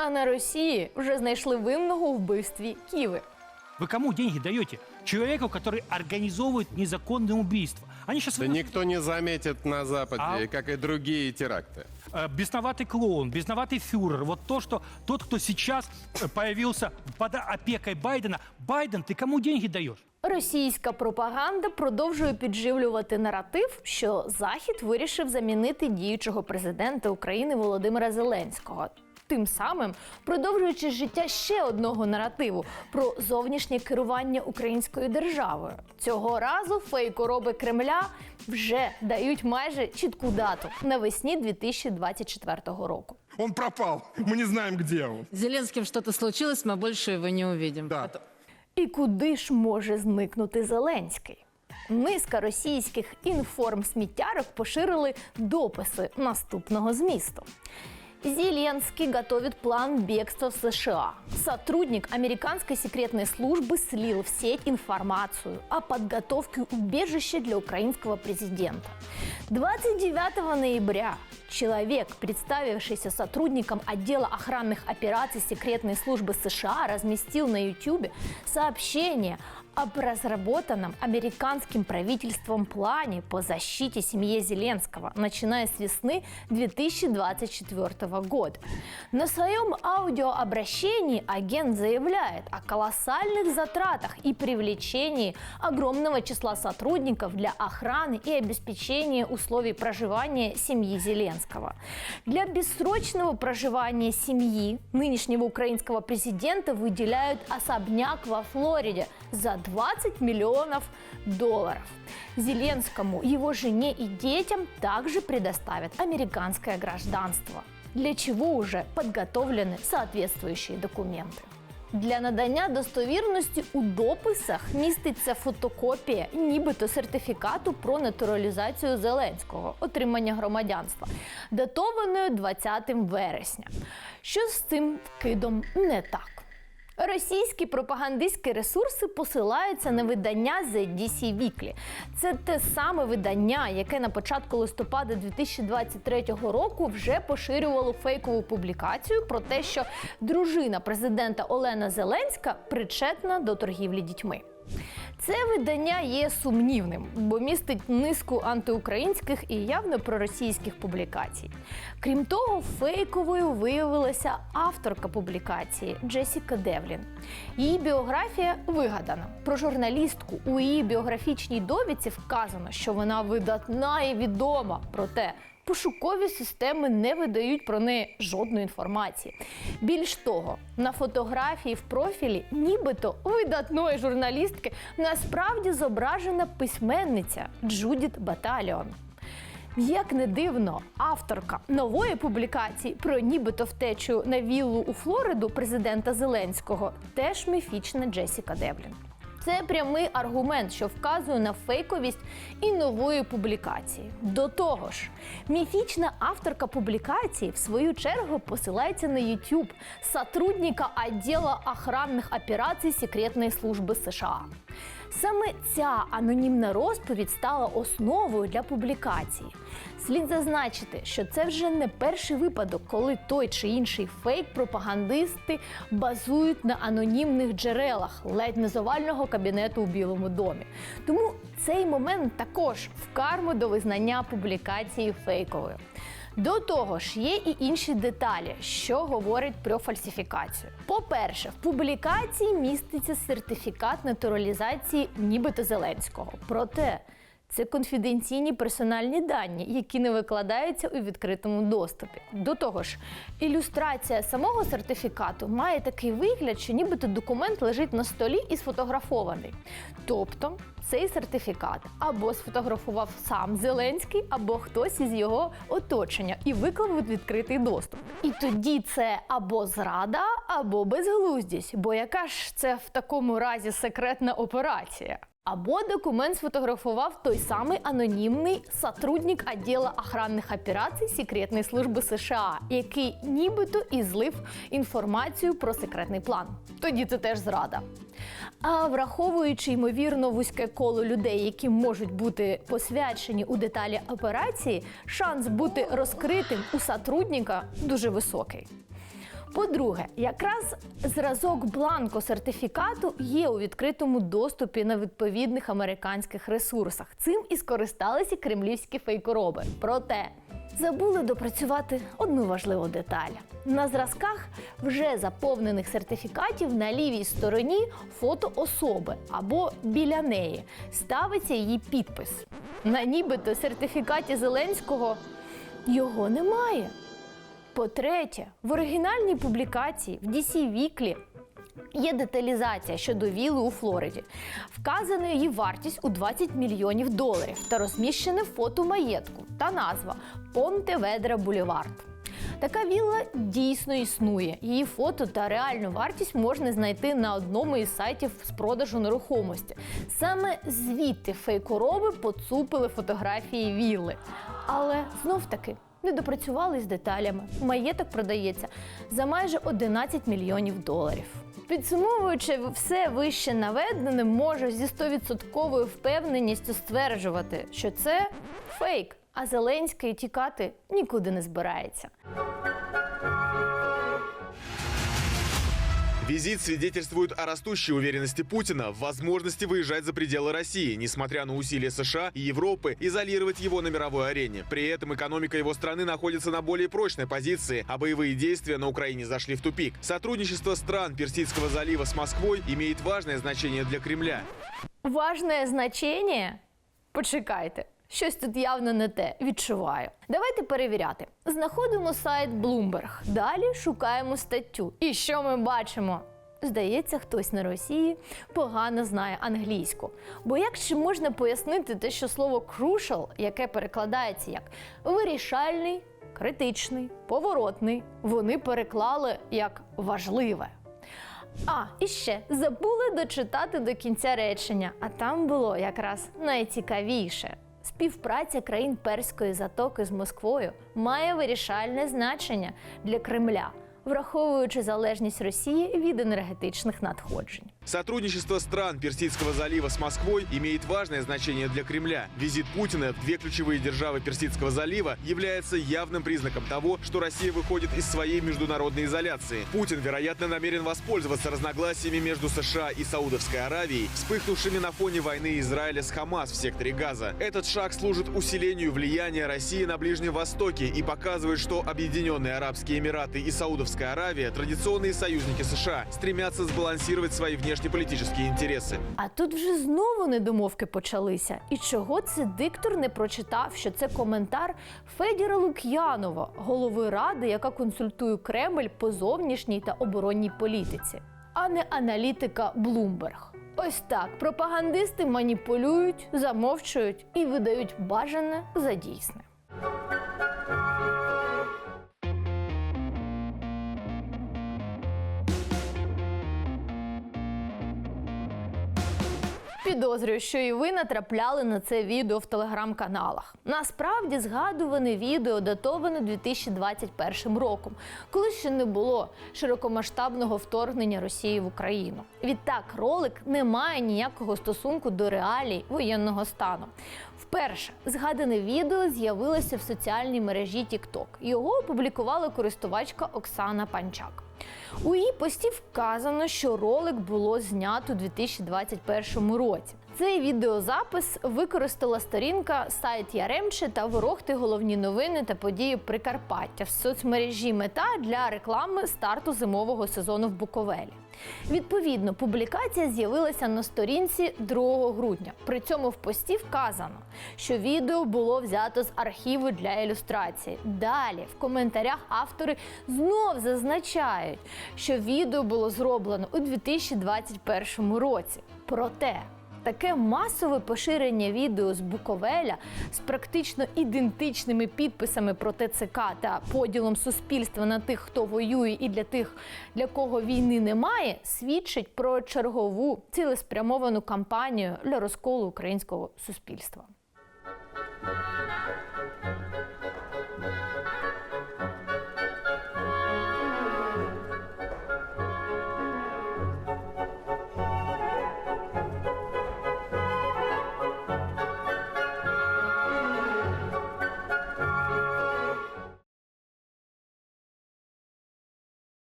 А на Росії вже знайшли винного у вбивстві Ківи. Вы кому деньги даете? Человеку, который организовывает незаконное убийство. Они сейчас Да никто не заметит на Западе, А? как и другие теракты. э, бесноватый клоун, бесноватый фюрер. Вот то, что тот, кто сейчас э, появился под опекой Байдена. Байден, ты кому деньги даешь? Російська пропаганда продовжує підживлювати наратив, що Захід вирішив замінити діючого президента України Володимира Зеленського. Тим самим продовжуючи життя ще одного наративу про зовнішнє керування українською державою. Цього разу фейкороби Кремля вже дають майже чітку дату навесні 2024 року. Он пропал. Мы не знаем, где он. С Зеленским что-то случилось, мы больше его не увидим. Да. І куди ж може зникнути Зеленський? Низка російських інформсміттярок поширили дописи наступного змісту. Зеленский готовит план бегства в США. Сотрудник американской секретной службы слил в сеть информацию о подготовке убежища для украинского президента. 29 ноября человек, представившийся сотрудником отдела охранных операций секретной службы США, разместил на YouTube сообщение об разработанном американским правительством плане по защите семье Зеленского, начиная с весны 2024 года. На своем аудиообращении агент заявляет о колоссальных затратах и привлечении огромного числа сотрудников для охраны и обеспечения условий проживания семьи Зеленского. Для бессрочного проживания семьи нынешнего украинского президента выделяют особняк во Флориде за 20 миллионов долларов. Зеленскому, его жене и детям также предоставят американское гражданство, для чего уже подготовлены соответствующие документы. Для надання достовірності у дописах міститься фотокопія нібито сертифікату про натуралізацію Зеленського, отримання громадянства, датованою 20 вересня. Що з цим вкидом не так? Російські пропагандистські ресурси посилаються на видання The DC Weekly. Це те саме видання, яке на початку листопада 2023 року вже поширювало фейкову публікацію про те, що дружина президента Олена Зеленська причетна до торгівлі дітьми. Це видання є сумнівним, бо містить низку антиукраїнських і явно проросійських публікацій. Крім того, фейковою виявилася авторка публікації Джесіка Девлін. Її біографія вигадана. Про журналістку у її біографічній довідці вказано, що вона видатна і відома. Проте Пошукові системи не видають про неї жодної інформації. Більш того, на фотографії в профілі, нібито видатної журналістки, насправді зображена письменниця Джудіт Баталіон. Як не дивно, авторка нової публікації про нібито втечу на віллу у Флориду президента Зеленського теж міфічна Джесіка Девлін. Це прямий аргумент, що вказує на фейковість і нової публікації. До того ж, міфічна авторка публікації в свою чергу посилається на YouTube сотрудника відділу охранних операцій секретної служби США. Саме ця анонімна розповідь стала основою для публікації. Слід зазначити, що це вже не перший випадок, коли той чи інший фейк-пропагандисти базують на анонімних джерелах ледь не з овального кабінету у Білому домі. Тому цей момент також в карму до визнання публікації фейковою. До того ж, є і інші деталі, що говорить про фальсифікацію. По-перше, в публікації міститься сертифікат натуралізації нібито Зеленського. Проте це конфіденційні персональні дані, які не викладаються у відкритому доступі. До того ж, ілюстрація самого сертифікату має такий вигляд, що нібито документ лежить на столі і сфотографований. Тобто цей сертифікат або сфотографував сам Зеленський, або хтось із його оточення і виклав у відкритий доступ. І тоді це або зрада, або безглуздість. Бо яка ж це в такому разі секретна операція? Або документ сфотографував той самий анонімний сотрудник відділу охранних операцій секретної служби США, який нібито і злив інформацію про секретний план. Тоді це теж зрада. А враховуючи ймовірно вузьке коло людей, які можуть бути посвячені у деталі операції, шанс бути розкритим у сотрудника дуже високий. По-друге, якраз зразок бланко сертифікату є у відкритому доступі на відповідних американських ресурсах. Цим і скористалися кремлівські фейкороби. Проте забули допрацювати одну важливу деталь. На зразках вже заповнених сертифікатів на лівій стороні фото особи або біля неї ставиться її підпис. На нібито сертифікаті Зеленського його немає. По-третє, в оригінальній публікації в DC Weekly є деталізація щодо віли у Флориді. Вказана її вартість у 20 мільйонів доларів та розміщене фото маєтку та назва Понте Ведра Бульвард. Така вілла дійсно існує. Її фото та реальну вартість можна знайти на одному із сайтів з продажу нерухомості. Саме звідти фейкороби поцупили фотографії вілли. Але знов таки не допрацювали з деталями. Маєток продається за майже 11 мільйонів доларів. Підсумовуючи все вище наведене, можу зі 100% впевненістю стверджувати, що це фейк, а Зеленський тікати нікуди не збирається. Визит свидетельствует о растущей уверенности Путина в возможности выезжать за пределы России, несмотря на усилия США и Европы изолировать его на мировой арене. При этом экономика его страны находится на более прочной позиции, а боевые действия на Украине зашли в тупик. Сотрудничество стран Персидского залива с Москвой имеет важное значение для Кремля. Важне значення? Почекайте. Щось тут явно не те відчуваю. Давайте перевіряти. Знаходимо сайт Bloomberg. Далі шукаємо статтю. І що ми бачимо? Здається, хтось на Росії погано знає англійську. Бо як ще можна пояснити те, що слово crucial, яке перекладається як вирішальний, критичний, поворотний, вони переклали як важливе. А, і ще забули дочитати до кінця речення, а там було якраз найцікавіше. Співпраця країн Перської затоки з Москвою має вирішальне значення для Кремля, враховуючи залежність Росії від енергетичних надходжень. Сотрудничество стран Персидского залива с Москвой имеет важное значение для Кремля. Визит Путина в две ключевые державы Персидского залива является явным признаком того, что Россия выходит из своей международной изоляции. Путин, вероятно, намерен воспользоваться разногласиями между США и Саудовской Аравией, вспыхнувшими на фоне войны Израиля с Хамас в секторе Газа. Этот шаг служит усилению влияния России на Ближнем Востоке и показывает, что Объединенные Арабские Эмираты и Саудовская Аравия, традиционные союзники США, стремятся сбалансировать свои внешнеполитические интересы. А тут вже знову недомовки почалися. І чого це диктор не прочитав, що це коментар Федіра Лук'янова, голови ради, яка консультує Кремль по зовнішній та оборонній політиці, а не аналітика Блумберг. Ось так пропагандисти маніпулюють, замовчують і видають бажане за дійсне. Підозрюю, що і ви натрапляли на це відео в телеграм-каналах. Насправді згадуване відео датоване 2021 роком, коли ще не було широкомасштабного вторгнення Росії в Україну. Відтак, ролик не має ніякого стосунку до реалій воєнного стану. Вперше згадане відео з'явилося в соціальній мережі TikTok. Його опублікувала користувачка Оксана Панчак. У її пості вказано, що ролик було знято у 2021 році. Цей відеозапис використала сторінка сайт Яремче та Ворогти головні новини та події Прикарпаття в соцмережі мета для реклами старту зимового сезону в Буковелі. Відповідно, публікація з'явилася на сторінці 2 грудня. При цьому в пості вказано, що відео було взято з архіву для ілюстрації. Далі в коментарях автори знов зазначають, що відео було зроблено у 2021 році. Проте Таке масове поширення відео з Буковеля з практично ідентичними підписами про ТЦК та поділом суспільства на тих, хто воює, і для тих, для кого війни немає, свідчить про чергову цілеспрямовану кампанію для розколу українського суспільства.